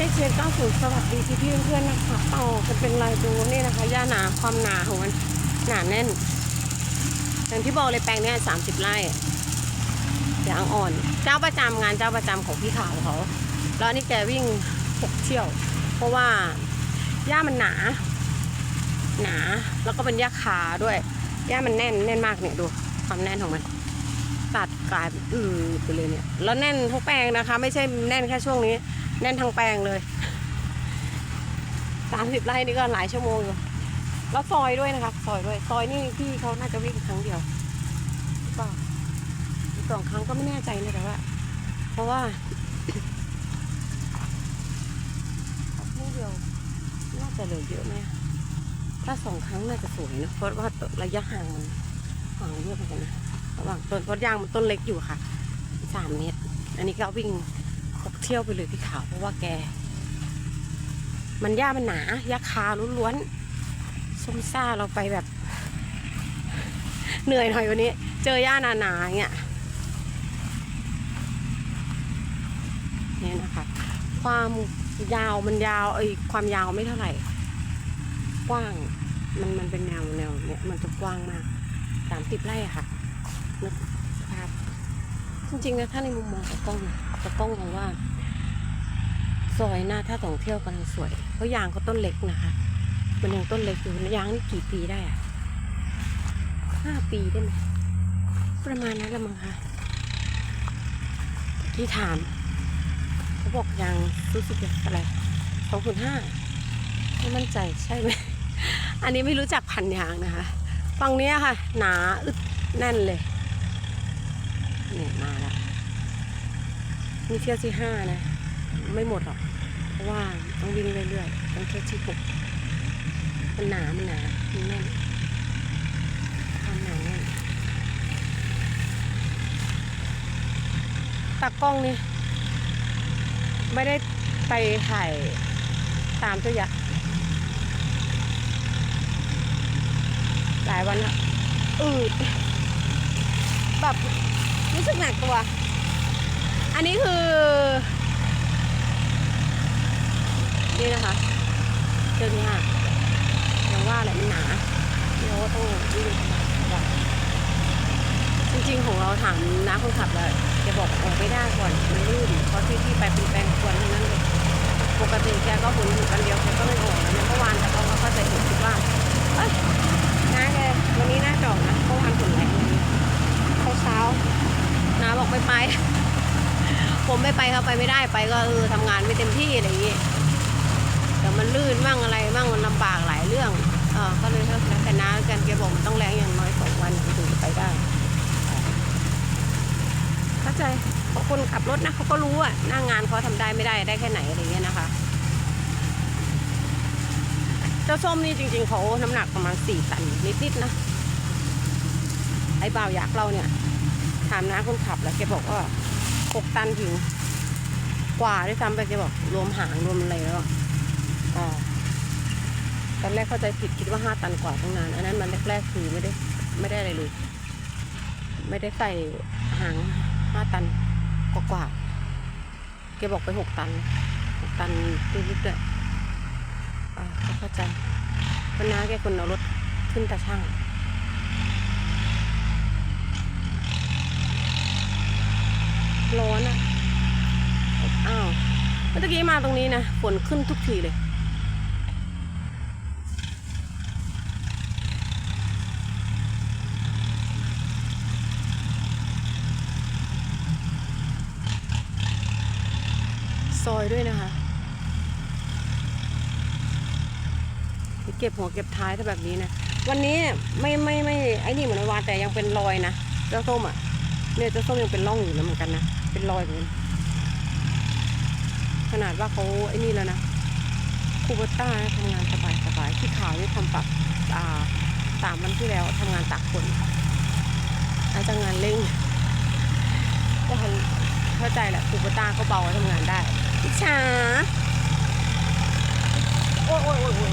จ๊เชียน90สวัสดีพี่พี่ๆเพื่อนๆนะคะต่อจะเป็นลายดูนี่นะคะย่าหนาความหนาของมันหนาแน่นอย่างที่บอกเลยแปลงเนี้ย30ไร่ยางอ่อน เจ้าประจำงานเจ้าประจำของพี่ขาวเขาแล้วนี่แกวิ่งหกเที่ยว เพราะว่าหญ้ามันหนา หนา แล้วก็เป็นหญ้าคาด้วยหญ้ามันแน่นแน่นมากเนี่ยดูความแน่นของมันตัดกลายอือไปเลยเนี่ย แล้วแน่นทุกแปลงนะคะ ไม่ใช่แน่นแค่ช่วงนี้ แน่นทั้งแปลงเลยสามสิบไร่นี่ก็หลายชั่วโมงอยู่แล้วซอยด้วยนะคะซอยด้วยซอยนี่พี่เขาน่าจะวิ่งครั้งเดียวหรือเปล่าสองครั้งก็ไม่แน่ใจนะแต่ว่า เพราะว่าครั้งเดียวน่าจะเหลือเยอะไหมถ้าสองครั้งน่าจะสวยนะเพราะว่าระยะห่างมันห่างเยอะเหมือนกันนะระหว่างต้นเพราะยางมันต้นเล็กอยู่ค่ะสามเมตร อันนี้ก็วิ่ง เที่ยวไปเลยพี่ขาวเพราะว่าแก มันหญ้ามันหนาหญ้าคาล้วนๆส้มซ่าเราไปแบบ เหนื่อยหน่อยวันนี้ เจอหญ้าหนาๆอย่างเงี้ยเนี่ยนะคะ ความยาวมันยาวไอ้ยความยาวไม่เท่าไหร่ กว้างมันมันเป็นแนวแนวเนี้ยมันจะกว้างมากสามสิบไร่ค่ะนึกภาพจริงๆนะถ้าในมุมมองตะกล้องนะ กล้องมองว่า ซอยหน้าถ้าท่องเที่ยวกำลังสวย เพราะยางเขาต้นเล็กนะคะ มันยังต้นเล็กอยู่ยางนี่กี่ปีได้อะห้าปีได้ไหมประมาณนั้นละมั้งคะที่ถามเขาบอกยางรู้สึกอย่างอะไรสองนห้าไม่มั่นใจใช่ไหมอันนี้ไม่รู้จักพันยางนะคะฝั่งนี้ค่ะ หนาอึดแน่นเลยเนี่ยมาแล้ว นี่เที่ยวที่ห้านะ ไม่หมดหรอก เพราะว่าต้องวิ่งเรื่อยๆต้องเที่ยวที่หกมันหนามันหนามันแน่นความหนาแน่นตากล้องนี่ไม่ได้ไปถ่ายตามตัวอย่างหลายวันล้วอืดแบบรู้สึกหนักตัว อันนี้คือ นี่นะคะเจอที่ห้ายังว่าอะไรมันหนาเราก็ต้องวิ่งธรรมดจริงๆ ของเราถามน้าคนขับเลยแกบอกออกไม่ได้ก่อนมันลื่นเพราะที่ที่ไปเป็นแปลงควรทั้งนั้นเลยปกติแกก็หุนอยู่กันเดียวแกก็ไม่ออกแล้วเนี่ยเมื่อวานแต่เขาก็เข้าใจผิดคิดว่าเอ้ยน้าแกวันนี้น่าจอดนะเมื่อวานฝนแรงเลยเช้าๆน้าบอกไม่ไป ผม ไปเขาไปไม่ได้ไปก็เออทำงานไม่เต็มที่อะไรอย่างงี้แต่มันลื่นมั่งอะไรมั่งมันลำบากหลายเรื่องเออก็เลยแล้วแต่น้ากันแกบอกมันต้องแรงอย่างน้อยสองวันถึงจะไปได้เข้าใจเพราะคนขับรถนะเขาก็รู้อะหน้างานเขาทำได้ไม่ได้ได้แค่ไหนอะไรเงี้ยนะคะ เจ้าส้มนี่จริง ๆเขาน้ำหนักประมาณสี่ตันนิดๆนะไอ้บ่าวยักษ์เราเนี่ย ถามน้าคนขับแล้วแกบอกว่าหกตันถึง กว่าด้วยซ้ำไปแกบอกรวมหางรวมอะไรแล้วอะอ่าตอนแรกเข้าใจผิดคิดว่าห้าตันกว่าตั้งนาน อันนั้นมันแรกๆคือไม่ได้ไม่ได้อะไรเลย ไม่ได้ใส่หางห้าตันกว่ากว่าแกบอกไปหกตันหกตันนิดๆด้วยอ่าเข้าใจเพราะน้าแกคนเอารถขึ้นตาช่างร้อนอะ อ้าวเมื่อกี้มาตรงนี้นะฝนขึ้นทุกทีเลย ซอยด้วยนะคะเก็บหัวเก็บท้ายถ้าแบบนี้นะวันนี้ไม่ไม่ไม่ไอ้นี่เหมือนวานแต่ยังเป็นรอยนะเจ้าส้มอะเนี่ยเจ้าส้มยังเป็นร่องอยู่นะเหมือนกันนะเป็นรอยเหมือนกัน ขนาดว่าเขาไอ้นี่แล้วนะคูเบต้าทำงานสบายสบายที่ขาวนี่ทำปรับอ่าสามวันที่แล้วทำงานตักฝนอาจจะงานเร่งก็เข้าใจแหละคูเบต้าก็เบาทำงานได้อิชาโอ้ยโอ้ยโอ้ย